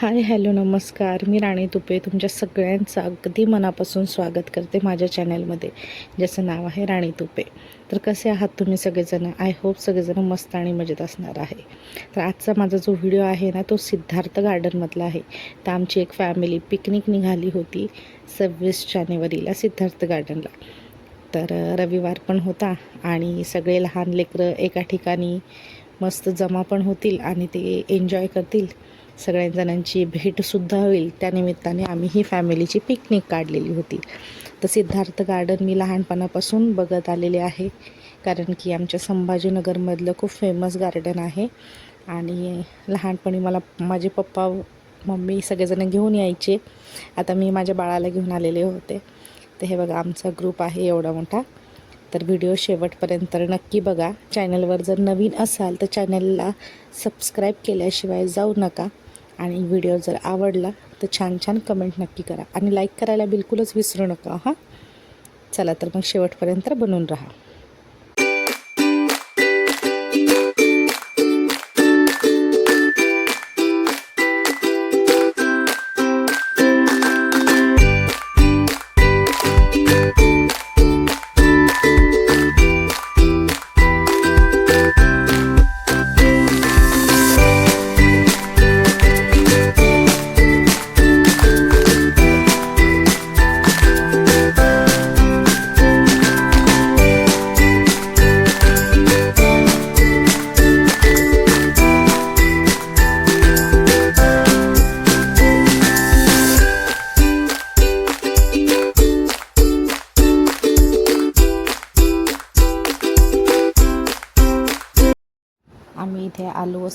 Hi hello नमस्कार. मी राणी तुपे. तुमच्या सगळ्यांचं अगदी मनापासून स्वागत करते माझ्या चॅनलमध्ये ज्याचं नाव आहे राणी तुपे. तर कसे आहात तुम्ही सगळेजण? आय होप सगळेजण मस्त आणि मजेत असणार आहे. तर आजचा माझा जो व्हिडिओ आहे ना तो सिद्धार्थ गार्डनमधला आहे. तर आमची एक फॅमिली पिकनिक निघाली होती सव्वीस जानेवारीला सिद्धार्थ गार्डनला. तर रविवार पण होता आणि सगळे लहान लेकरं एका ठिकाणी मस्त जमा पण होतील आणि ते एन्जॉय करतील. सगळ्या जणांची भेटसुद्धा होईल. त्यानिमित्ताने आम्ही ही फॅमिलीची पिकनिक काढलेली होती. तर सिद्धार्थ गार्डन मी लहानपणापासून बघत आलेले आहे. कारण की आमच्या संभाजीनगरमधलं खूप फेमस गार्डन आहे. आणि लहानपणी मला माझे पप्पा मम्मी सगळेजण घेऊन यायचे. आता मी माझ्या बाळाला घेऊन आलेले होते. तर हे बघा आमचा ग्रुप आहे एवढा मोठा. तर व्हिडिओ शेवटपर्यंत नक्की बघा. चॅनलवर जर नवीन असाल तर चॅनलला सबस्क्राईब केल्याशिवाय जाऊ नका. आणि व्हिडिओ जर आवडला तर छान छान कमेंट नक्की करा. आणि लाईक करायला बिलकुलच विसरू नका हां. चला तर मग शेवटपर्यंत बनून राहा.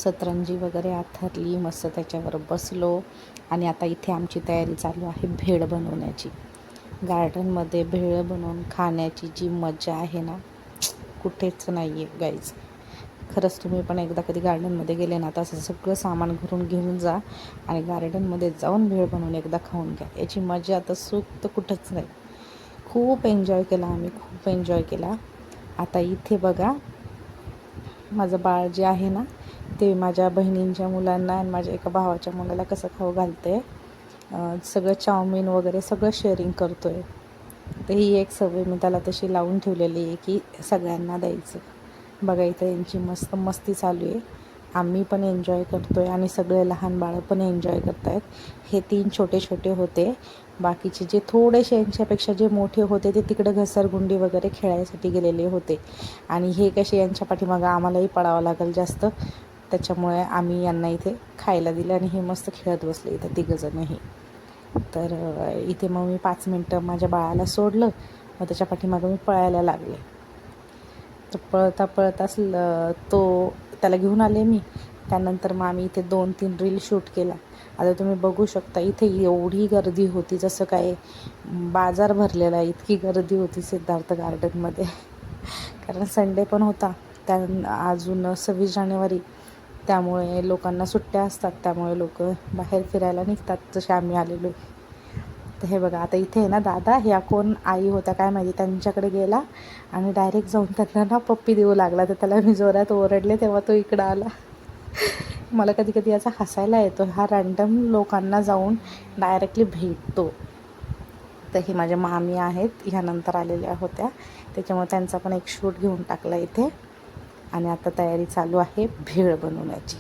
सतरंजी वगैरे आथरली मस्त त्याच्यावर बसलो. आणि आता इथे आमची तयारी चालू आहे भेळ बनवण्याची. गार्डनमध्ये भेळ बनवून खाण्याची जी मजा आहे ना कुठेच नाही आहे गाईज खरंच तुम्ही पण एकदा कधी गार्डनमध्ये गेले ना तर असं सगळं सामान घरून घेऊन जा आणि गार्डनमध्ये जाऊन भेळ बनवून एकदा खाऊन घ्या. याची मजा आता सुख तर कुठंच नाही. खूप एन्जॉय केला आम्ही खूप एन्जॉय केला. आता इथे बघा माझं बाळ जे आहे ना ते माझ्या बहिणींच्या मुलांना आणि माझ्या एका भावाच्या मुलाला कसं खाऊ घालते सगळं चाऊमिन वगैरे सगळं शेअरिंग करतो आहे तर ही एक सवय मी त्याला तशी लावून ठेवलेली आहे की सगळ्यांना द्यायचं. बघा इथं यांची मस्त मस्ती चालू आहे. आम्ही पण एन्जॉय करतो आहे आणि सगळे लहान बाळं पण एन्जॉय करत आहेत हे तीन छोटे छोटे होते. बाकीचे जे थोडेसे यांच्यापेक्षा जे मोठे होते ते तिकडे घसरगुंडी वगैरे खेळायसाठी गेलेले होते. आणि हे कसे यांच्या पाठीमागं आम्हालाही पडावं लागेल जास्त. त्याच्यामुळे आम्ही यांना इथे खायला दिलं आणि हे मस्त खेळत बसले इथं तिघंजणही. तर इथे मग मी पाच मिनटं माझ्या बाळाला सोडलं. मग त्याच्या पाठीमागं मी पळायला लागले. तर पळता पळताच तो त्याला घेऊन आले मी. त्यानंतर मग आम्ही इथे दोन तीन रील शूट केला. आता तुम्ही बघू शकता इथे एवढी गर्दी होती जसं काय बाजार भरलेला इतकी गर्दी होती सिद्धार्थ गार्डनमध्ये. कारण संडे पण होता. त्या अजून सव्वीस जानेवारी त्यामुळे लोकांना सुट्ट्या असतात त्यामुळे लोक बाहेर फिरायला निघतात जसे आम्ही आलेलो. तर हे बघा आता इथे आहे ना दादा ह्या कोण आई होत्या काय माहिती त्यांच्याकडे गेला आणि डायरेक्ट जाऊन त्यांना ना पप्पी देऊ लागला. तर त्याला मी जोरात ओरडले तेव्हा तो इकडं आला. मला कधी कधी याचा हसायला येतो. हा रँडम लोकांना जाऊन डायरेक्टली भेटतो. तर ही माझ्या मामी आहेत ह्यानंतर आलेल्या होत्या. त्याच्यामुळे त्यांचा पण एक शूट घेऊन टाकला इथे. आणि आता तयारी चालू आहे भेळ बनवण्याची.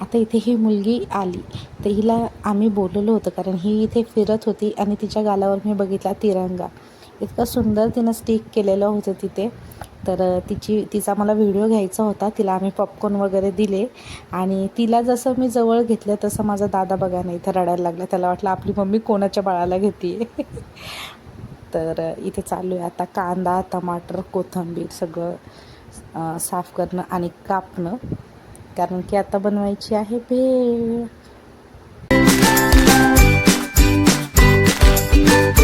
आता इथे ही मुलगी आली. तर हिला आम्ही बोलवलं होतं कारण ही इथे फिरत होती आणि तिच्या गालावर मी बघितला तिरंगा. इतकं सुंदर तिनं स्टिक केलेलं होतं तिथे. तर तिची तिचा मला व्हिडिओ घ्यायचा होता. तिला आम्ही पॉपकॉर्न वगैरे दिले. आणि तिला जसं मी जवळ घेतलं तसं माझा दादा बघा नाही इथं रडायला लागला. त्याला वाटलं आपली मम्मी कोणाच्या बाळाला घेते तर इथे चालू आहे. आता कांदा टमाटर कोथिंबीर सगळं साफ करणं आणि कापणं. कारण की आता बनवायची आहे भेळ. Thank you.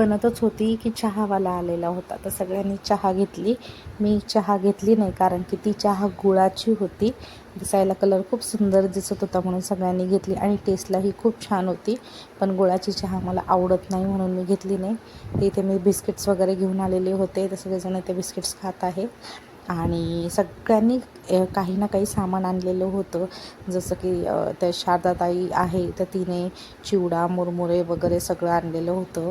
बनतच होती की चहावाला आलेला होता. तर सगळ्यांनी चहा घेतली. मी चहा घेतली नाही कारण की ती चहा गुळाची होती. दिसायला कलर खूप सुंदर दिसत होता म्हणून सगळ्यांनी घेतली आणि टेस्टलाही खूप छान होती. पण गुळाची चहा मला आवडत नाही म्हणून मी घेतली नाही. तिथे इथे मी बिस्किट्स वगैरे घेऊन आलेले होते. तर सगळेजण ते बिस्किट्स खात आहे. आणि सगळ्यांनी काही ना काही सामान आणलेलं होतं. जसं की त्या शारदाताई आहे तर तिने चिवडा मुरमुरे वगैरे सगळं आणलेलं होतं.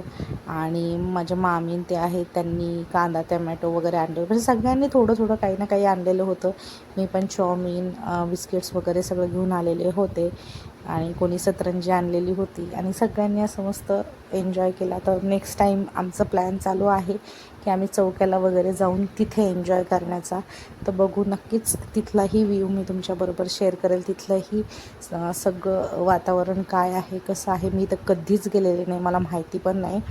आणि माझ्या मामीन ते आहेत त्यांनी कांदा टमॅटो वगैरे आणले. म्हणजे सगळ्यांनी थोडं थोडं काही ना काही आणलेलं होतं. मी पण चाऊमिन बिस्किट्स वगैरे सगळं घेऊन आलेले होते. आणि कोणी सतरंजी आणलेली होती. आणि सगळ्यांनी असं मस्त एन्जॉय केला. तर नेक्स्ट टाईम आमचं प्लॅन चालू आहे. की आम्ही चौक्याला वगैरे जाऊन तिथे एन्जॉय करण्याचा. तर बघू नक्कीच तिथलाही व्ह्यू मी तुमच्याबरोबर शेअर करेल. तिथलंही सगळं वातावरण काय आहे कसं आहे मी तर कधीच गेलेले नाही मला माहिती पण नाही.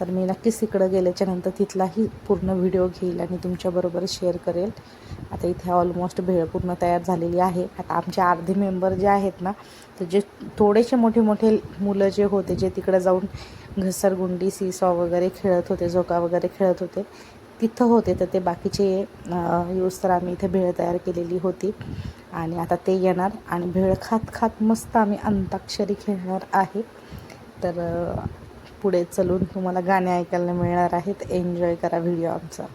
तर मी नक्कीच तिकडं गेल्याच्यानंतर तिथलाही पूर्ण व्हिडिओ घेईल आणि तुमच्याबरोबर शेअर करेल. आता इथे ऑलमोस्ट भेळ पूर्ण तयार झालेली आहे. आता आमचे अर्धे मेंबर जे आहेत ना तर जे थोडेसे मोठे मोठे मुलं जे होते जे तिकडे जाऊन घसरगुंडी सीसॉ वगैरे खेळत होते झोका वगैरे खेळत होते. तिथं होते तर ते बाकीचे यूज तर आम्ही इथे भेळ तयार केलेली होती. आणि आता ते येणार आणि भेळ खात खात मस्त आम्ही अंताक्षरी खेळणार आहे. तर पुढे चलून तुम्हाला गाणे ऐकायला मिळणार आहेत. एन्जॉय करा व्हिडिओ आमचा.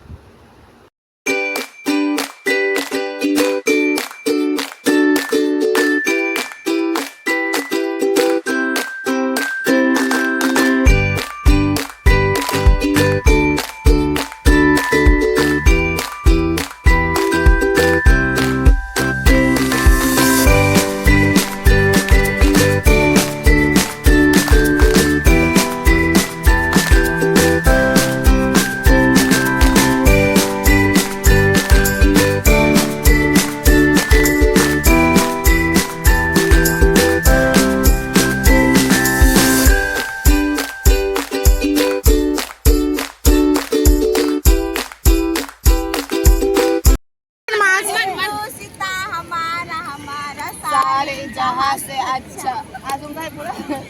जहां से अच्छा। अजून काय पुढे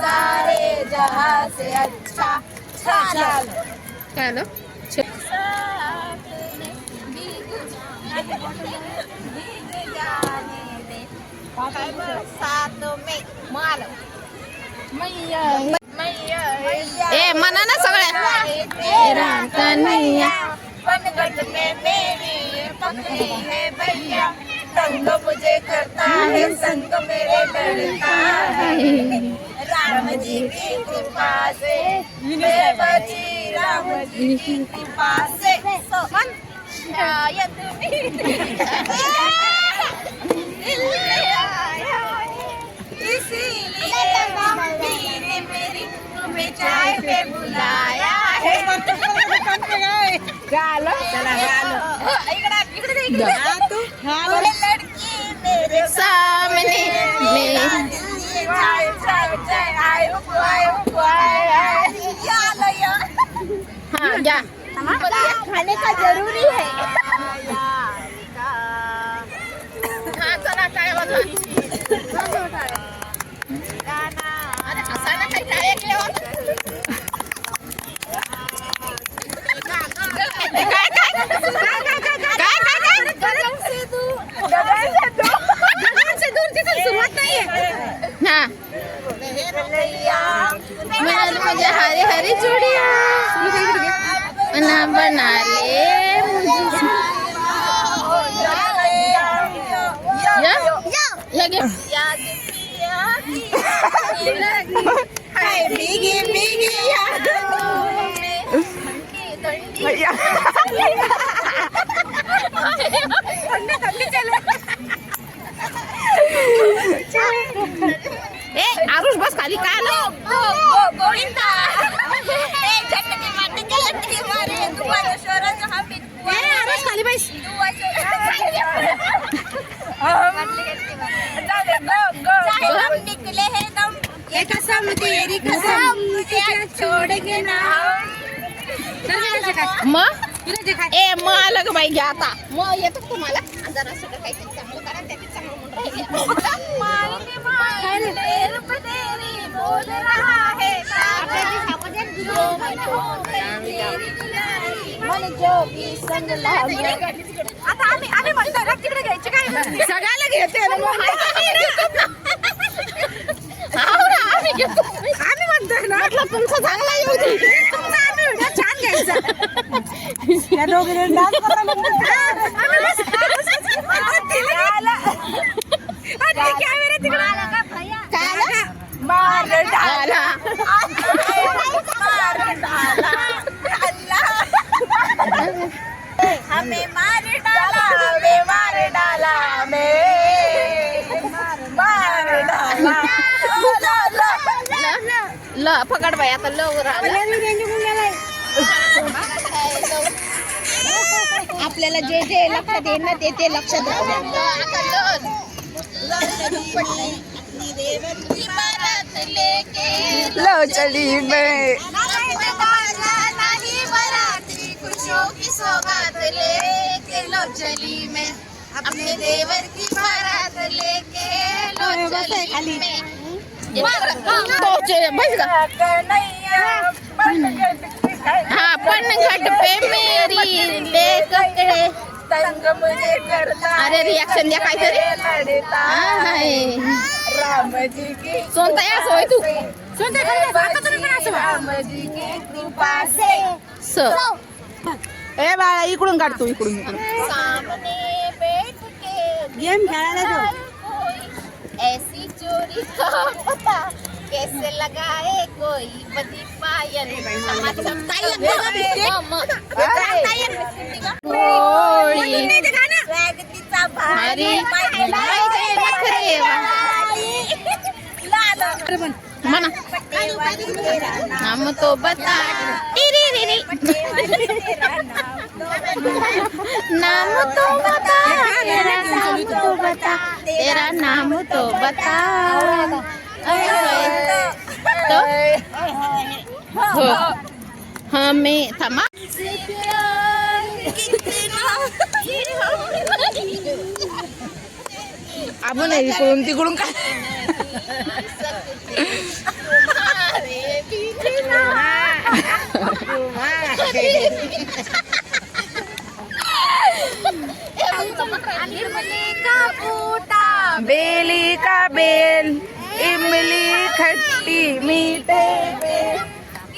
सारे जहां से अच्छा। चाल। काय आलं सात में। माल। ए रातनिया पनगट में मेरी पकड़ी है भैया संग मुझे करता है संग मेरे लड़ता है राम जी की कृपा से बची राम जी की कृपा से सोमन शायद इसीलिए मेरी तुम्हें चाय पे बुलाया। चला सामने मेरा दिल चाय चाय चाय आयो आयो आयो यालो या हा या खाने का जरूरी हा चला टाळ्या वाजवा अरे हसायला काही टाळ्या केल्यावर काय काय काय काय काय गगनचे दूर तिथं सुरुवात नाहीये हा मिळाली म्हणजे हरी हरी जोडिया ना बनाले मुझे या या घे बिगी बिगी ए आरुष बस खाली काय आलं गोविंदा झटके मारते झटके मारे दुवाच्या शहराच्या हमीत आरुष खाली बैस हम निकले हैं दम ये कसम तेरी कसम तुझे छोड़ेंगे ना मग? ए मग आलं ग बाई घ्या आता. मग येतो का तुम्हाला? जरा सगळं काहीतरी चांगलं करा त्याचे चांगलं आता आम्ही आम्ही म्हणतो ना तिकडे घ्यायचे काय सगळ्याला घेते आम्ही म्हणतोय ना तुमचं चांगला येऊ दे. छान घ्यायचा. या दोघीने डान्स कॅमेरा तिकडे काय आलं? मार आला. हमें मार डाला हमें मार डाला हमें मार डाला ल पकड बाई आता लव आपल्याला जे जे लक्षात येईल ना ते ते लक्षात राहू लो चली मैं। नहीं बराती खुशियों की सौगात लेके लो चली मैं अपने देवर की बारात लेके लो चली मैं तो बस का हाँ पनघट पे मेरी। तंग मुझे करता अरे रिॲक्शन द्या काहीतरी. लड़ता हाय. राम जी की सोनता या सोय तू. राम जी की कृपा से. स. ए बाळा इकडून काढ तू इकडून. इकडून सामने बैठ के गेम खेळायला ऐसी चोरी का पता कैसे लगाए कोई बदी पायल. स्वागतीचा हरी म्हणा हम तो बता टिरी री नाम तो बता नाम तो बता तेरा नाम तो बता तो हो हमें थांबा आपण इकडून तिकडून काय? बेली का बेल इमली खट्टी मीठे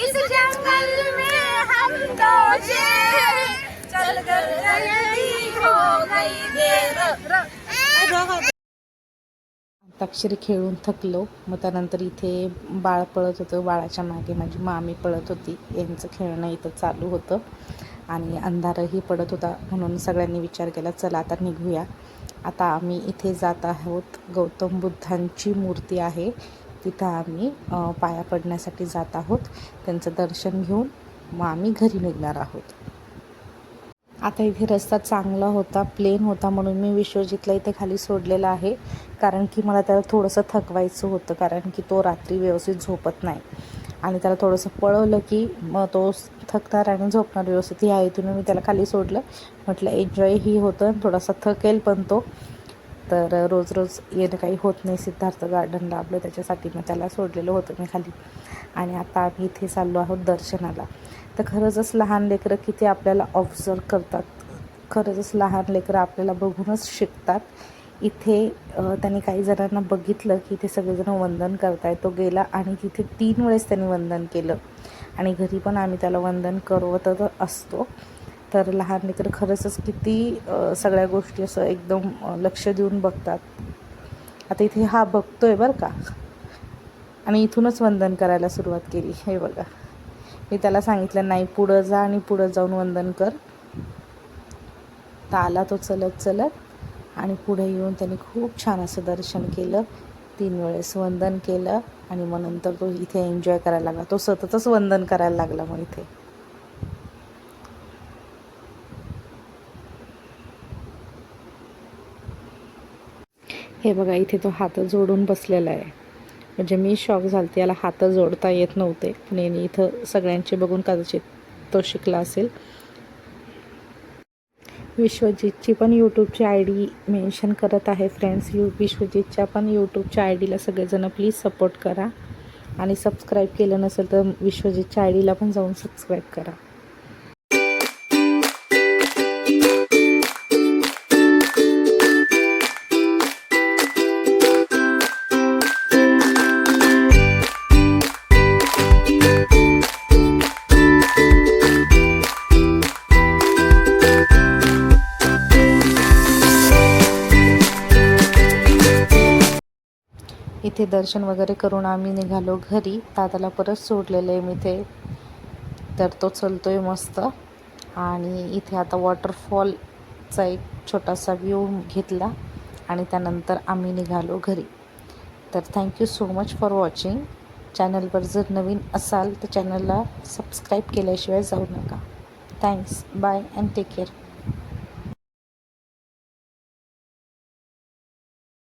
इस जंगल में हम दो चल कर हो गई देर अंताक्षरी खेळून थकलो. मग त्यानंतर इथे बाळ पळत होतं. बाळाच्या मागे माझी मामी पळत होती. यांचं खेळणं इथं चालू होतं. आणि अंधारही पडत होता म्हणून सगळ्यांनी विचार केला चला आता निघूया. आता आम्ही इथे जात आहोत. गौतम बुद्धांची मूर्ती आहे. तिथं आम्ही पाया पडण्यासाठी जात आहोत. त्यांचं दर्शन घेऊन मग आम्ही घरी निघणार आहोत. आता इथे रस्ता चांगला होता प्लेन होता म्हणून मी विश्वजितला इथे खाली सोडलेला आहे. कारण की मला त्याला थोडंसं थकवायचं होतं कारण की तो रात्री व्यवस्थित झोपत नाही. आणि त्याला थोडंसं पळवलं की मग तो थकणार आणि झोपणार व्यवस्थित. ह्या हेतून मी त्याला खाली सोडलं. म्हटलं एन्जॉयही होतं. आणि थोडासा थकेल पण तो. तर रोज रोज येणं काही होत नाही. सिद्धार्थ गार्डनला आपलं त्याच्यासाठी मग त्याला सोडलेलं होतं मी खाली. आणि आता आम्ही इथे चाललो आहोत दर्शनाला. तर खरंचच लहान लेकरं किती आपल्याला ऑब्झर्व करतात. खरंचच लहान लेकरं आपल्याला बघूनच शिकतात. इथे त्यांनी काही जणांना बघितलं की इथे सगळेजण वंदन करताय तो गेला आणि तिथे तीन वेळेस त्यांनी वंदन केलं. आणि घरी पण आम्ही त्याला वंदन करवतच असतो. तर लहान लेकरं खरंचच किती सगळ्या गोष्टी असं एकदम लक्ष देऊन बघतात. आता इथे हा बघतोय बरं का. आणि इथूनच वंदन करायला सुरुवात केली. हे बघा. मी त्याला सांगितलं नाही पुढं जा आणि पुढं जाऊन वंदन कर. तर आला तो चलत चलत आणि पुढे येऊन त्याने खूप छान असं दर्शन केलं. तीन वेळेस वंदन केलं आणि मग नंतर तो इथे एन्जॉय करायला लागला. तो सततच वंदन करायला लागला मग इथे. हे बघा इथे तो हात जोडून बसलेला आहे. म्हणजे मी शॉक झालते याला हात जोडता येत नव्हते. पण याने इथं सगळ्यांचे बघून कदाचित तो शिकला असेल. विश्वजितची पण यूट्यूबची आय डी मेन्शन करत आहे फ्रेंड्स यू विश्वजितच्या पण यूट्यूबच्या आय डीला सगळेजण प्लीज सपोर्ट करा. आणि सबस्क्राईब केलं नसेल तर विश्वजितच्या आय डीला पण जाऊन सबस्क्राईब करा. इथे दर्शन वगैरे करून आम्ही निघालो घरी. दादाला परत सोडलेलं आहे मी ते तर तो चलतो आहे मस्त. आणि इथे आता वॉटरफॉलचा एक छोटासा व्ह्यू घेतला आणि त्यानंतर आम्ही निघालो घरी. तर thank you so much for watching चॅनलवर जर नवीन असाल तर चॅनलला सबस्क्राईब केल्याशिवाय जाऊ नका. Thanks bye and take care